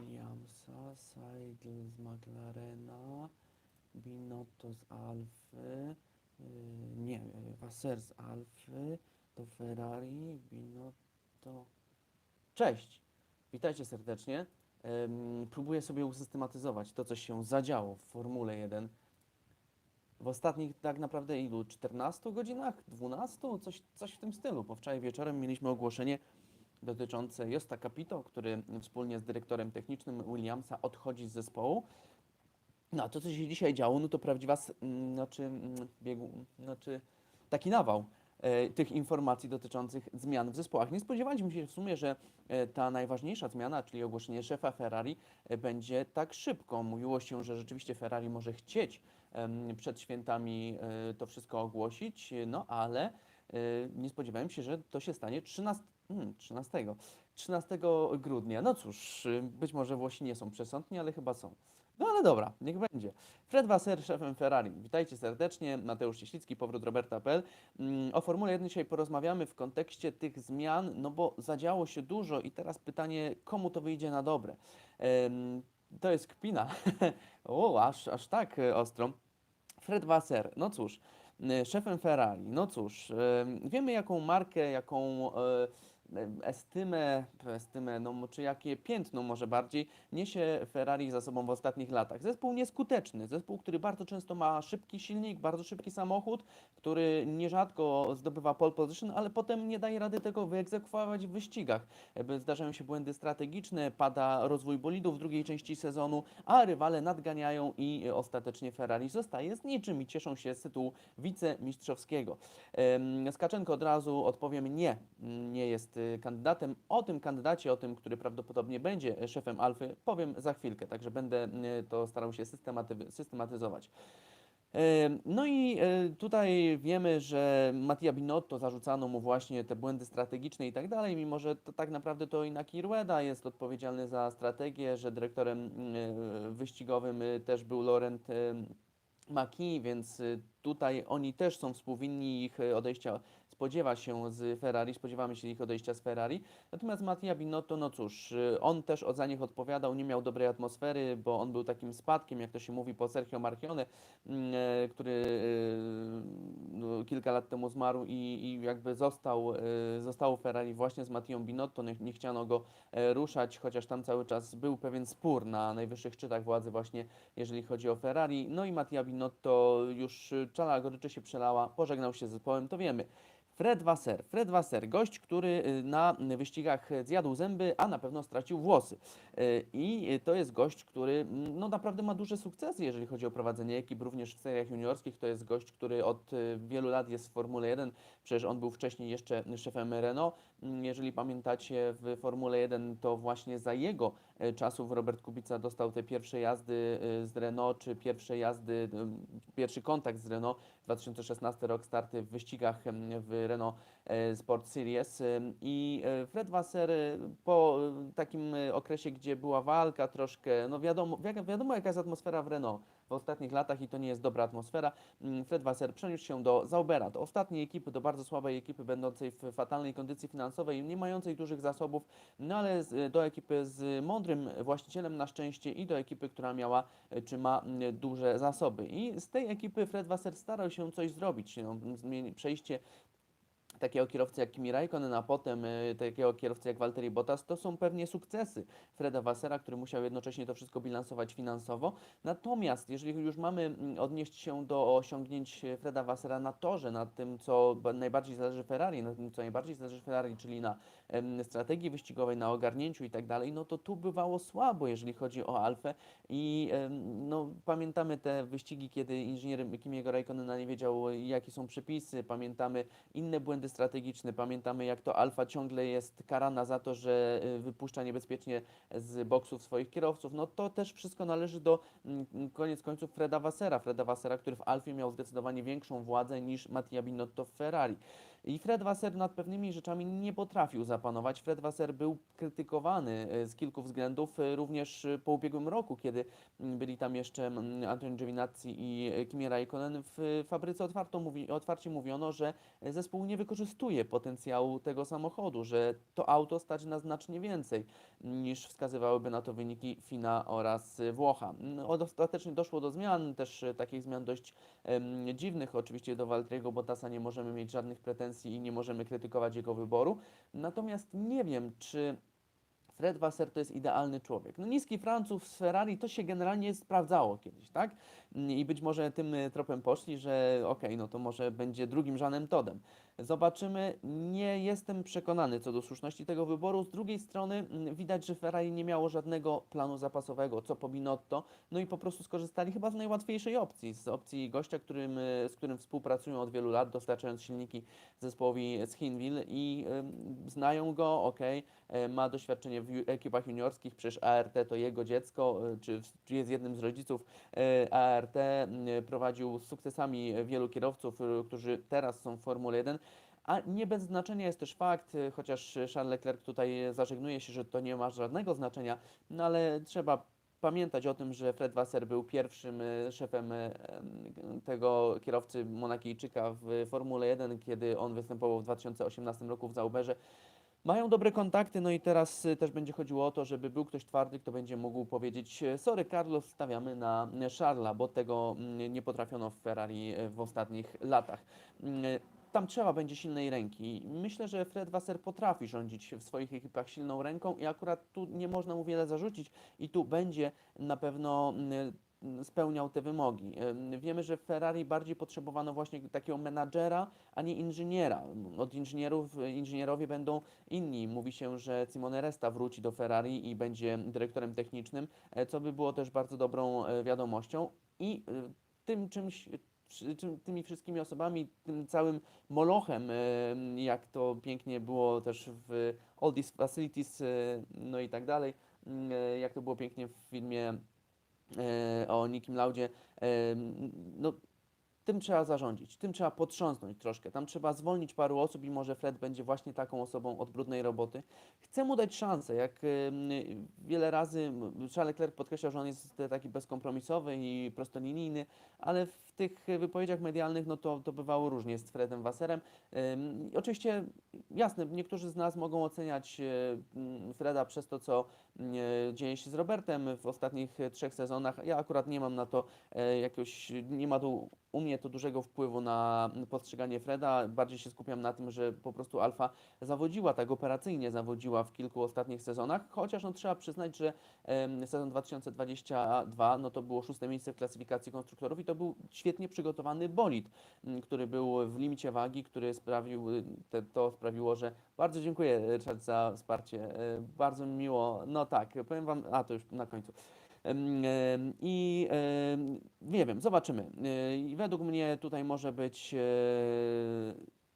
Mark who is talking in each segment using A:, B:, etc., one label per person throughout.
A: Williamsa, Seidl z McLarena, Binotto z Alfy, yy, nie, Wasser z Alfy, do Ferrari, Binotto... Cześć! Witajcie serdecznie. Próbuję sobie usystematyzować to, co się zadziało w Formule 1 w ostatnich tak naprawdę ilu? 14 godzinach? 12? Coś, coś w tym stylu, bo wczoraj wieczorem mieliśmy ogłoszenie dotyczące Josta Capito, który wspólnie z dyrektorem technicznym Williamsa odchodzi z zespołu. No a to, co się dzisiaj działo, no to prawdziwa, znaczy, biegu, znaczy taki nawał e, tych informacji dotyczących zmian w zespołach. Nie spodziewaliśmy się w sumie, że e, ta najważniejsza zmiana, czyli ogłoszenie szefa Ferrari, e, będzie tak szybko. Mówiło się, że rzeczywiście Ferrari może chcieć em, przed świętami e, to wszystko ogłosić, no ale e, nie spodziewałem się, że to się stanie 13, hmm, 13, 13 grudnia. No cóż, y, być może Włosi nie są przesądni, ale chyba są. No ale dobra, niech będzie. Fred Wasser, szefem Ferrari. Witajcie serdecznie, Mateusz Cieślicki, powrót Roberta.pl. Mm, O Formule 1 dzisiaj porozmawiamy w kontekście tych zmian, no bo zadziało się dużo i teraz pytanie, komu to wyjdzie na dobre. To jest kpina. o, aż, aż tak e, ostro. Fred Wasser, no cóż, y, szefem Ferrari, no cóż, wiemy jaką markę, jaką e, estymę, estymę, no czy jakie piętno może bardziej niesie Ferrari za sobą w ostatnich latach. Zespół nieskuteczny, zespół, który bardzo często ma szybki silnik, bardzo szybki samochód, który nierzadko zdobywa pole position, ale potem nie daje rady tego wyegzekwować w wyścigach. Zdarzają się błędy strategiczne, pada rozwój bolidów w drugiej części sezonu, a rywale nadganiają i ostatecznie Ferrari zostaje z niczym i cieszą się z tytułu wicemistrzowskiego. Em, Skaczenko od razu odpowiem nie, nie jest y, kandydatem. O tym kandydacie, o tym, który prawdopodobnie będzie szefem Alfy, powiem za chwilkę, także będę y, to starał się systematy- systematyzować. Em, No i tutaj wiemy, że Mattia Binotto zarzucano mu właśnie te błędy strategiczne i tak dalej, mimo że to tak naprawdę to Inaki Rueda jest odpowiedzialny za strategię, że dyrektorem wyścigowym też był Laurent Maki, więc y, tutaj oni też są współwinni ich y, odejścia. Spodziewa się z Ferrari, spodziewamy się ich odejścia z Ferrari. Natomiast Mattia Binotto, no cóż, y, on też od za nich odpowiadał, nie miał dobrej atmosfery, bo on był takim spadkiem, jak to się mówi po Sergio Marchione, mm, e, który y, no, kilka lat temu zmarł i, i jakby został, y, został Ferrari właśnie z Mattią Binotto. Nie, nie chciano go e, ruszać, chociaż tam cały czas był pewien spór na najwyższych szczytach władzy właśnie jeżeli chodzi o Ferrari. No i Mattia Binotto już y, czala goryczy się przelała, pożegnał się z zespołem, to wiemy. Fred Wasser, Fred Wasser, gość, który y, na wyścigach zjadł zęby, a na pewno stracił włosy. Y, I to jest gość, który mm, no, naprawdę ma duże sukcesy, jeżeli chodzi o prowadzenie ekip, również w seriach juniorskich. To jest gość, który od y, wielu lat jest w Formule 1. Przecież on był wcześniej jeszcze szefem Renault. Mm, Jeżeli pamiętacie, w Formule 1 to właśnie za jego czasów Robert Kubica dostał te pierwsze jazdy e, z Renault, czy pierwsze jazdy, em, pierwszy kontakt z Renault, 2016 rok, starty w wyścigach w Renault. e, Sport Series i e, Fred Wasser e, po e, takim e, okresie, gdzie była walka troszkę, no wiadomo, wi- wiadomo jaka jest atmosfera w Renault w ostatnich latach i to nie jest dobra atmosfera, mm, Fred Wasser przeniósł się do Zaubera, do ostatniej ekipy, do bardzo słabej ekipy, będącej w fatalnej kondycji finansowej, nie mającej dużych zasobów, no ale do ekipy z mądrym właścicielem na szczęście i do ekipy, która miała e, czy ma mm, duże zasoby. I z tej ekipy Fred Wasser starał się coś zrobić, no, przejście takiego kierowcy jak Kimi Raikkonen, a potem y, takiego kierowcy jak Valtteri Bottas, to są pewnie sukcesy Freda Wassera, który musiał jednocześnie to wszystko bilansować finansowo. Natomiast jeżeli już mamy mm, odnieść się do osiągnięć Freda Wassera na torze, na tym, co ba- najbardziej zależy Ferrari, na tym, co najbardziej zależy Ferrari, czyli na strategii wyścigowej, na ogarnięciu i tak dalej, no to tu bywało słabo, jeżeli chodzi o Alfę i no, pamiętamy te wyścigi, kiedy inżynier Kimiego Raikkonena nie wiedział, jakie są przepisy, pamiętamy inne błędy strategiczne. Pamiętamy, jak to Alfa ciągle jest karana za to, że y, wypuszcza niebezpiecznie z boksów swoich kierowców. No to też wszystko należy do mm, koniec końców Freda Wassera. Freda Wassera, który w Alfie miał zdecydowanie większą władzę niż Mattia Binotto w Ferrari. I Fred Wasser nad pewnymi rzeczami nie potrafił zapanować. Fred Wasser był krytykowany e, z kilku względów, e, również e, po ubiegłym roku, kiedy mm, byli tam jeszcze mm, Antonio Giovinazzi i Kimi Raikkonen. W fabryce otwarto mówi, otwarcie mówiono, że zespół nie wykorzystuje potencjału tego samochodu, że to auto stać na znacznie więcej niż wskazywałyby na to wyniki Fina oraz Włocha. Mm, Ostatecznie doszło do zmian, też takich zmian dość em, dziwnych. Oczywiście do Valtteriego Bottasa nie możemy mieć żadnych pretensji i nie możemy krytykować jego wyboru. Natomiast nie wiem, czy Fred Wasser to jest idealny człowiek. No niski Francuz z Ferrari to się generalnie sprawdzało kiedyś, tak? I być może tym y, tropem poszli, że okej, no to może będzie drugim Żanem Todem. Zobaczymy. Nie jestem przekonany co do słuszności tego wyboru. Z drugiej strony mm, widać, że Ferrari nie miało żadnego planu zapasowego, co po Binotto, no i po prostu skorzystali chyba z najłatwiejszej opcji, z opcji gościa, którym, y, z którym współpracują od wielu lat, dostarczając silniki zespołowi z Hinwil i ym, znają go, ok, ma doświadczenie w ekipach juniorskich, przecież ART to jego dziecko, y, czy, jest jednym z rodziców y, ART, y, prowadził z sukcesami wielu kierowców, y, którzy teraz są w Formule 1. A nie bez znaczenia jest też fakt, y, chociaż Charles Leclerc tutaj zażegnuje się, że to nie ma żadnego znaczenia, no ale trzeba pamiętać o tym, że Fred Wasser był pierwszym y, szefem em, tego kierowcy Monakijczyka w Formule 1, kiedy on występował w 2018 roku w Zauberze. Mają dobre kontakty, no i teraz y, też będzie chodziło o to, żeby był ktoś twardy, kto będzie mógł powiedzieć y, sorry Carlos, stawiamy na y, Charlesa, bo tego mm, nie potrafiono w Ferrari w ostatnich latach. Y, Tam trzeba będzie silnej ręki. Myślę, że Fred Wasser potrafi rządzić w swoich ekipach silną ręką i akurat tu nie można mu wiele zarzucić i tu będzie na pewno y, spełniał te wymogi. Ym, Wiemy, że w Ferrari bardziej potrzebowano właśnie takiego menadżera, a nie inżyniera. Od inżynierów, inżynierowie będą inni. Mówi się, że Simone Resta wróci do Ferrari i będzie dyrektorem technicznym, e, co by było też bardzo dobrą e, wiadomością. I y, tym czymś, tymi wszystkimi osobami, tym całym molochem, em, jak to pięknie było też w All These Facilities, e, no i tak dalej, mm, e, jak to było pięknie w filmie e, o Nikim Laudzie, em, no tym trzeba zarządzić, tym trzeba potrząsnąć troszkę, tam trzeba zwolnić paru osób i może Fred będzie właśnie taką osobą od brudnej roboty. Chcę mu dać szansę, jak wiele razy Charles Leclerc podkreślał, że on jest taki bezkompromisowy i prostolinijny, ale w tych wypowiedziach medialnych no to, to bywało różnie z Fredem Wasserem. Oczywiście, jasne, niektórzy z nas mogą oceniać e, Freda przez to, co e, dzieje się z Robertem w ostatnich trzech sezonach. Ja akurat nie mam na to e, jakoś, nie ma tu u mnie to dużego wpływu na postrzeganie Freda. Bardziej się skupiam na tym, że po prostu Alfa zawodziła, tak operacyjnie zawodziła w kilku ostatnich sezonach, chociaż no, trzeba przyznać, że sezon 2022 no to było szóste miejsce w klasyfikacji konstruktorów i to był świetnie przygotowany bolid, m, który był w limicie wagi, który sprawił, y, te, to sprawiło, że bardzo dziękuję Richard za wsparcie, e, bardzo mi miło, no tak, powiem Wam, a to już na końcu. I nie wiem, zobaczymy. E, według mnie tutaj może być e,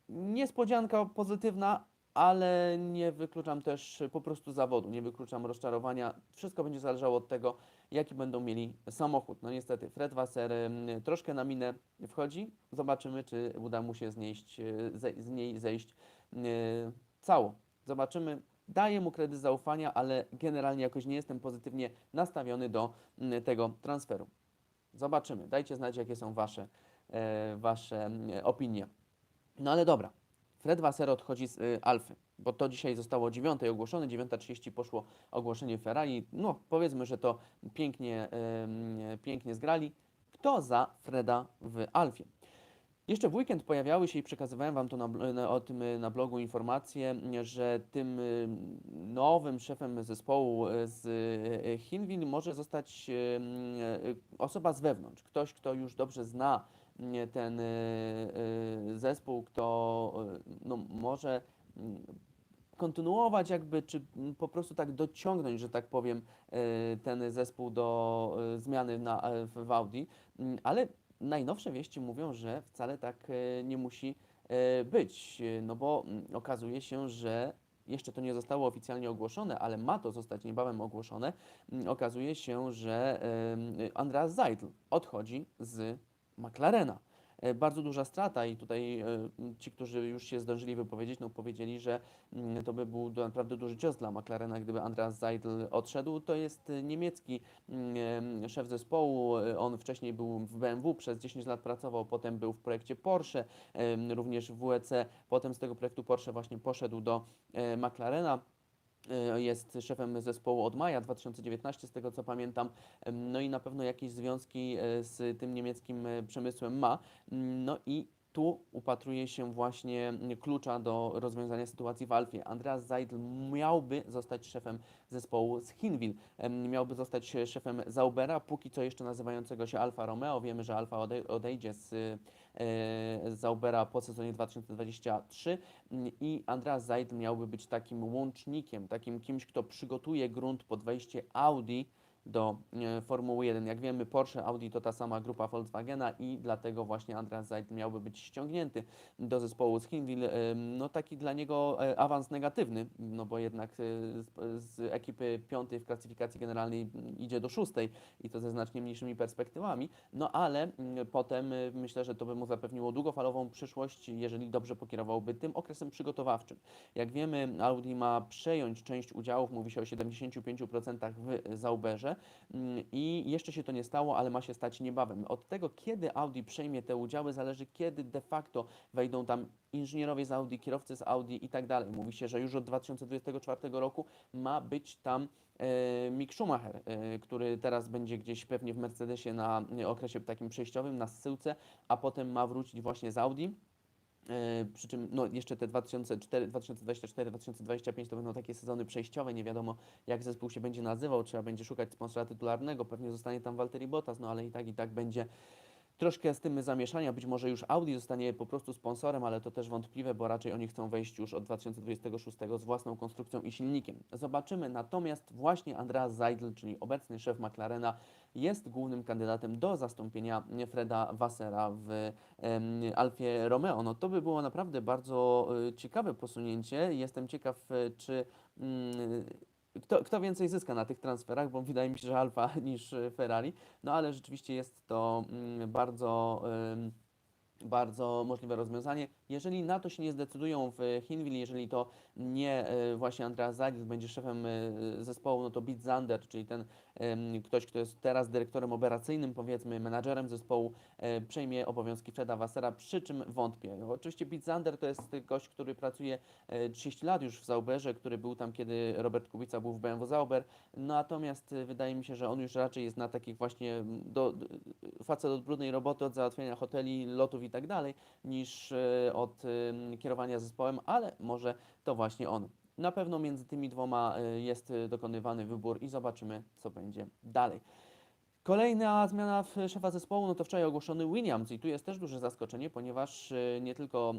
A: niespodzianka pozytywna, ale nie wykluczam też po prostu zawodu, nie wykluczam rozczarowania. Wszystko będzie zależało od tego, jaki będą mieli samochód. No niestety, Fred Wasser troszkę na minę wchodzi. Zobaczymy, czy uda mu się znieść, e, z niej zejść cało. Zobaczymy. Daję mu kredyt zaufania, ale generalnie jakoś nie jestem pozytywnie nastawiony do mm, tego transferu. Zobaczymy. Dajcie znać, jakie są Wasze, e, wasze mm, opinie. No ale dobra. Fred Wasser odchodzi z y, Alfy, bo to dzisiaj zostało o 9 ogłoszone, 9.30 poszło ogłoszenie Ferrari. No, powiedzmy, że to pięknie, pięknie zgrali. Kto za Freda w Alfie? Jeszcze w weekend pojawiały się i przekazywałem Wam to na, na, o tym y, na blogu informacje, że tym y, nowym szefem zespołu y, z Hinwil może zostać osoba z wewnątrz, ktoś, kto już dobrze zna ten zespół, kto no, może mm, kontynuować jakby, czy po prostu tak dociągnąć, że tak powiem, ten zespół do zmiany na, w w Audi, Mm, ale najnowsze wieści mówią, że wcale tak e, nie musi e, być, e, no bo mm, okazuje się, że jeszcze to nie zostało oficjalnie ogłoszone, ale ma to zostać niebawem ogłoszone. Mm, Okazuje się, że Andreas Seidl odchodzi z McLarena. E, bardzo duża strata i tutaj e, ci, którzy już się zdążyli wypowiedzieć, no powiedzieli, że to by był naprawdę duży cios dla McLarena, gdyby Andreas Seidl odszedł. To jest e, niemiecki szef zespołu, on wcześniej był w BMW, przez 10 lat pracował, potem był w projekcie Porsche, również w WEC, potem z tego projektu Porsche właśnie poszedł do McLarena. E, Jest szefem zespołu od maja 2019, z tego co pamiętam. No i na pewno jakieś związki e, z tym niemieckim e, przemysłem ma. Mm, No i tu upatruje się właśnie klucza do rozwiązania sytuacji w Alfie. Andreas Seidl miałby zostać szefem zespołu z Hinwil. Miałby zostać szefem Zaubera, póki co jeszcze nazywającego się Alfa Romeo. Wiemy, że Alfa ode- odejdzie z, e, Zaubera po sezonie 2023 Mm, i Andreas Seidl miałby być takim łącznikiem, takim kimś, kto przygotuje grunt pod wejście Audi do e, Formuły 1. Jak wiemy, Porsche, Audi to ta sama grupa Volkswagena i dlatego właśnie Andreas Seidl miałby być ściągnięty do zespołu z Hinwil. E, No taki dla niego e, awans negatywny, no bo jednak z, z ekipy piątej w klasyfikacji generalnej idzie do szóstej i to ze znacznie mniejszymi perspektywami. No ale mm, potem myślę, że to by mu zapewniło długofalową przyszłość, jeżeli dobrze pokierowałby tym okresem przygotowawczym. Jak wiemy, Audi ma przejąć część udziałów, mówi się o 75% w Zauberze mm, i jeszcze się to nie stało, ale ma się stać niebawem. Od tego, kiedy Audi przejmie te udziały, zależy kiedy de facto wejdą tam inżynierowie z Audi, kierowcy z Audi i tak dalej. Mówi się, że już od 2024 roku ma być tam e, Mick Schumacher, e, który teraz będzie gdzieś pewnie w Mercedesie na e, okresie takim przejściowym, na zsyłce, a potem ma wrócić właśnie z Audi. E, Przy czym no, jeszcze te 2004, 2024, 2025 to będą takie sezony przejściowe. Nie wiadomo, jak zespół się będzie nazywał. Trzeba będzie szukać sponsora tytularnego. Pewnie zostanie tam Valtteri Bottas, no ale i tak, i tak będzie troszkę z tym zamieszania. Być może już Audi zostanie po prostu sponsorem, ale to też wątpliwe, bo raczej oni chcą wejść już od 2026 z własną konstrukcją i silnikiem. Zobaczymy. Natomiast właśnie Andreas Seidl, czyli obecny szef McLarena, jest głównym kandydatem do zastąpienia Freda Wassera w Alfie Romeo. No to by było naprawdę bardzo y, ciekawe posunięcie. Jestem ciekaw, y, czy mm, kto, kto więcej zyska na tych transferach, bo wydaje mi się, że Alfa niż Ferrari. No ale rzeczywiście jest to mm, bardzo, bardzo możliwe rozwiązanie. Jeżeli na to się nie zdecydują w Hinwil, jeżeli to nie y, właśnie Andreas Seidl będzie szefem y, zespołu, no to Bit Zander, czyli ten ktoś, kto jest teraz dyrektorem operacyjnym, powiedzmy menadżerem zespołu, y, przejmie obowiązki Freda Wassera, przy czym wątpię. Oczywiście Bit Zander to jest gość, który pracuje e, 30 lat już w Zauberze, który był tam, kiedy Robert Kubica był w BMW Zauber. Natomiast wydaje mi się, że on już raczej jest na takich właśnie do, do, facet od brudnej roboty, od załatwiania hoteli, lotów i tak dalej, niż y, od kierowania zespołem, ale może to właśnie on. Na pewno między tymi dwoma y, jest y, dokonywany wybór i zobaczymy, co będzie dalej. Kolejna zmiana w szefa zespołu, no to wczoraj ogłoszony Williams i tu jest też duże zaskoczenie, ponieważ nie tylko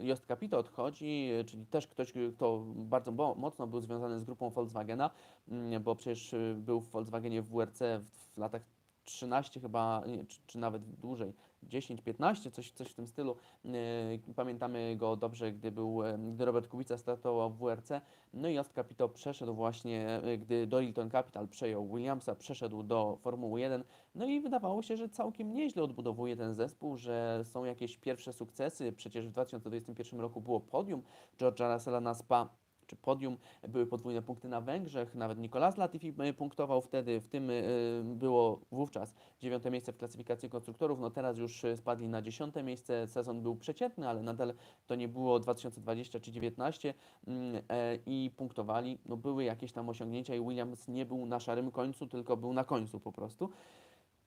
A: Jost Capito odchodzi, czyli też ktoś, kto bardzo mocno był związany z grupą Volkswagena, mm, bo przecież był w Volkswagenie w WRC w, latach 13 chyba, czy nawet dłużej, 10, 15, coś, coś w tym stylu. Y, Pamiętamy go dobrze, gdy był, y, gdy Robert Kubica startował w WRC. No i Jost Capito przeszedł właśnie, y, gdy Dorilton Capital przejął Williamsa, przeszedł do Formuły 1. No i wydawało się, że całkiem nieźle odbudowuje ten zespół, że są jakieś pierwsze sukcesy. Przecież w 2021 roku było podium George'a Russella na Spa czy podium, były podwójne punkty na Węgrzech, nawet Nicolas Latifi y, punktował wtedy, w tym y, było wówczas dziewiąte miejsce w klasyfikacji konstruktorów, no teraz już y, spadli na dziesiąte miejsce, sezon był przeciętny, ale nadal to nie było 2020 czy 2019 mm, e, i punktowali, no były jakieś tam osiągnięcia i Williams nie był na szarym końcu, tylko był na końcu po prostu.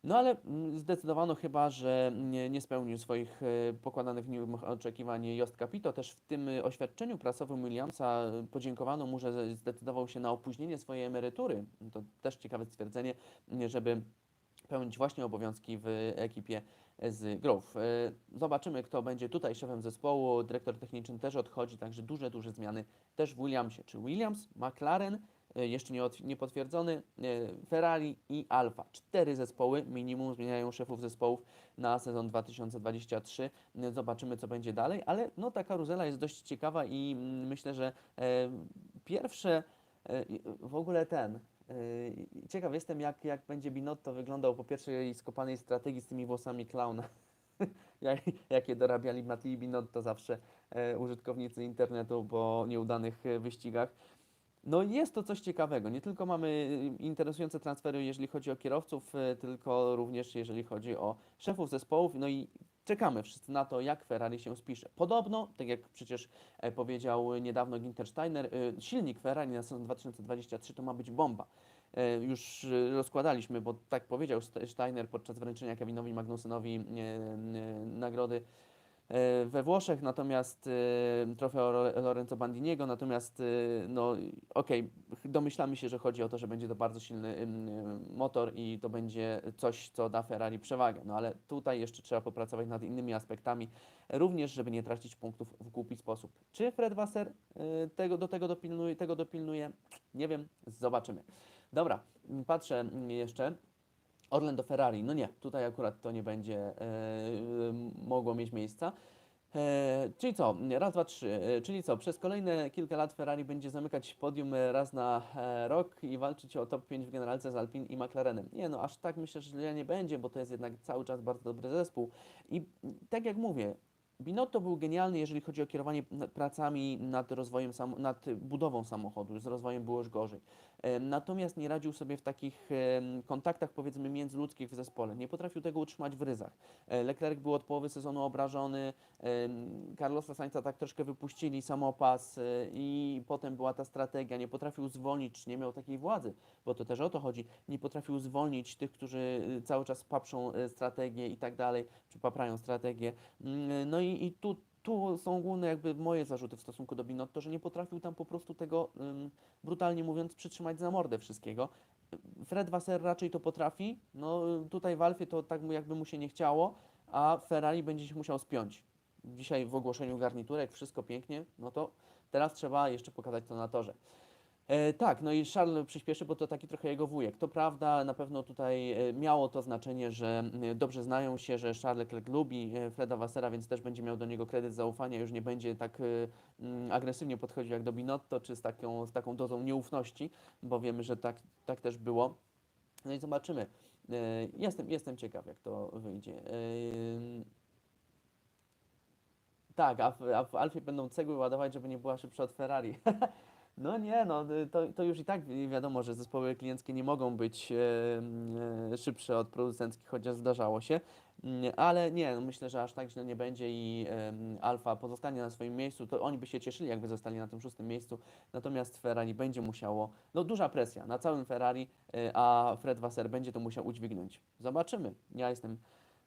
A: No ale mm, zdecydowano chyba, że nie, nie spełnił swoich e, pokładanych w nim oczekiwań Jost Capito. Też w tym e, oświadczeniu prasowym Williamsa e, podziękowano mu, że zdecydował się na opóźnienie swojej emerytury. To też ciekawe stwierdzenie, żeby pełnić właśnie obowiązki w ekipie z Grove. Zobaczymy, kto będzie tutaj szefem zespołu. Dyrektor techniczny też odchodzi, także duże, duże zmiany też w Williamsie. Czy Williams, McLaren, jeszcze nie, potwierdzony, e, Ferrari i Alfa. Cztery zespoły minimum zmieniają szefów zespołów na sezon 2023. E, Zobaczymy, co będzie dalej, ale no, ta karuzela jest dość ciekawa i mm, myślę, że e, pierwsze e, w ogóle ten. e, Ciekaw jestem, jak, jak będzie Binotto wyglądał po pierwszej skopanej strategii z tymi włosami klauna. jak- jakie dorabiali Matti i Binotto zawsze e, użytkownicy internetu po nieudanych e, wyścigach. No jest to coś ciekawego. Nie tylko mamy y, interesujące transfery, jeżeli chodzi o kierowców, y, tylko również jeżeli chodzi o szefów zespołów. No i czekamy wszyscy na to, jak Ferrari się spisze. Podobno, tak jak przecież e, powiedział niedawno Ginter Steiner, y, silnik Ferrari na sezon 2023 to ma być bomba. E, Już rozkładaliśmy, bo tak powiedział St- Steiner podczas wręczenia Kevinowi Magnusenowi e, nagrody we Włoszech, natomiast e, trofeo Ro- Lorenzo Bandiniego, natomiast e, no okej, ch- domyślamy się, że chodzi o to, że będzie to bardzo silny motor i to będzie coś, co da Ferrari przewagę, no ale tutaj jeszcze trzeba popracować nad innymi aspektami, również żeby nie tracić punktów w głupi sposób. Czy Fred Wasser tego, do tego dopilnuje, tego dopilnuje? Nie wiem, zobaczymy. Dobra, patrzę jeszcze. Orlen do Ferrari. No nie, tutaj akurat to nie będzie e, mogło mieć miejsca. E, czyli co? Raz, dwa, trzy. E, czyli co? Przez kolejne kilka lat Ferrari będzie zamykać podium raz na rok i walczyć o top 5 w generalce z Alpine i McLarenem. Nie no, aż tak myślę, że nie będzie, bo to jest jednak cały czas bardzo dobry zespół. I tak jak mówię, Binotto był genialny, jeżeli chodzi o kierowanie pracami nad rozwojem, nad budową samochodu. Z rozwojem było już gorzej. Natomiast nie radził sobie w takich kontaktach, powiedzmy, międzyludzkich w zespole. Nie potrafił tego utrzymać w ryzach. E, Leclerc był od połowy sezonu obrażony, Carlosa Sainza tak troszkę wypuścili samopas e, i potem była ta strategia. Nie potrafił zwolnić, nie miał takiej władzy, bo to też o to chodzi. Nie potrafił zwolnić tych, którzy y, cały czas paprzą e, strategię i tak dalej, czy paprają strategię. Mm, No i, i tu, tu są główne jakby moje zarzuty w stosunku do Binotto, że nie potrafił tam po prostu tego, brutalnie mówiąc, przytrzymać za mordę wszystkiego. Fred Wasser raczej to potrafi, no tutaj w Alfie to tak jakby mu się nie chciało, a Ferrari będzie się musiał spiąć. Dzisiaj w ogłoszeniu garniturek wszystko pięknie, no to teraz trzeba jeszcze pokazać to na torze. E, tak, no i Charles przyspieszy, bo to taki trochę jego wujek. To prawda, na pewno tutaj e, miało to znaczenie, że dobrze znają się, że Charles Leclerc lubi e, Freda Wassera, więc też będzie miał do niego kredyt zaufania, już nie będzie tak e, agresywnie podchodził jak do Binotto, czy z taką, z taką dozą nieufności, bo wiemy, że tak, tak też było. No i zobaczymy. Jestem, jestem ciekaw, jak to wyjdzie. Tak, a w, a w Alfie będą cegły ładować, żeby nie była szybsza od Ferrari. No nie, no to, to już i tak wi- wiadomo, że zespoły klienckie nie mogą być e, e, szybsze od producenckich, chociaż zdarzało się. Mm, Ale nie, no myślę, że aż tak źle nie będzie i em, Alfa pozostanie na swoim miejscu. To oni by się cieszyli, jakby zostali na tym szóstym miejscu. Natomiast Ferrari będzie musiało, no duża presja na całym Ferrari, e, a Fred Wasser będzie to musiał udźwignąć. Zobaczymy. Ja jestem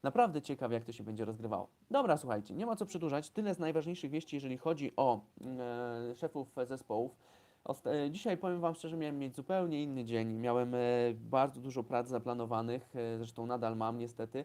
A: naprawdę ciekaw, jak to się będzie rozgrywało. Dobra, słuchajcie, nie ma co przedłużać. Tyle z najważniejszych wieści, jeżeli chodzi o e, szefów zespołów. Osta- e, Dzisiaj powiem Wam szczerze, miałem mieć zupełnie inny dzień. Miałem e, bardzo dużo prac zaplanowanych, e, zresztą nadal mam niestety,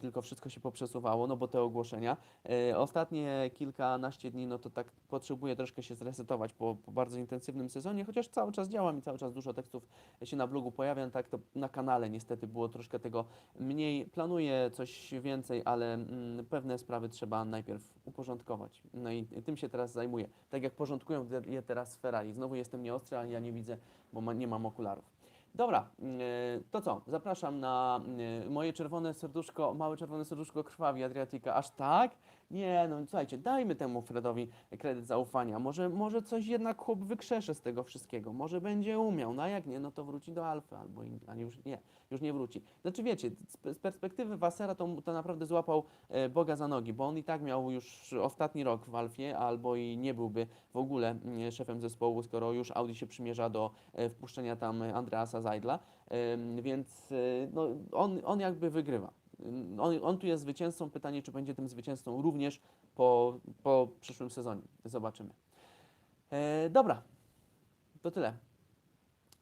A: tylko wszystko się poprzesuwało, no bo te ogłoszenia. E, Ostatnie kilkanaście dni, no to tak potrzebuję troszkę się zresetować po, po bardzo intensywnym sezonie, chociaż cały czas działam i cały czas dużo tekstów się na blogu pojawia, tak to na kanale niestety było troszkę tego mniej. Planuję coś więcej, ale mm, pewne sprawy trzeba najpierw uporządkować. No i tym się teraz zajmuję. Tak jak porządkują je teraz Ferrari. Znowu jestem nieostry, ale ja nie widzę, bo ma, nie mam okularów. Dobra, mm, to co? Zapraszam na mm, moje czerwone serduszko, małe czerwone serduszko krwawi Adriatika. Aż tak? Nie, no słuchajcie, dajmy temu Fredowi kredyt zaufania. Może, może coś jednak chłop wykrzesze z tego wszystkiego. Może będzie umiał. No a jak nie, no to wróci do Alfy albo a już nie, już nie wróci. Znaczy wiecie, z, perspektywy Wassera to, to naprawdę złapał e, Boga za nogi, bo on i tak miał już ostatni rok w Alfie, albo i nie byłby w ogóle mm, szefem zespołu, skoro już Audi się przymierza do e, wpuszczenia tam Andreasa Zajdla, więc e, no, on, on jakby wygrywa. On, on tu jest zwycięzcą. Pytanie, czy będzie tym zwycięzcą również po, po przyszłym sezonie. Zobaczymy. E, dobra, to tyle.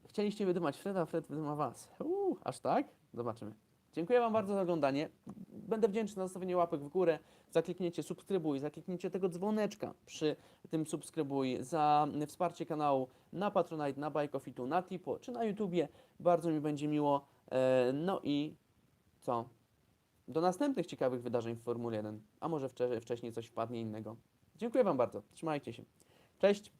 A: Chcieliście wydymać Freda, Fred wydyma Was. Uuu, aż tak? Zobaczymy. Dziękuję Wam bardzo za oglądanie. Będę wdzięczny za zostawienie łapek w górę, za kliknięcie subskrybuj, za kliknięcie tego dzwoneczka przy tym subskrybuj, za wsparcie kanału na Patronite, na Bajkofitu, na Tipo czy na YouTubie. Bardzo mi będzie miło. E, No i co? Do następnych ciekawych wydarzeń w Formule 1, a może wcze- wcześniej coś wpadnie innego. Dziękuję Wam bardzo. Trzymajcie się. Cześć.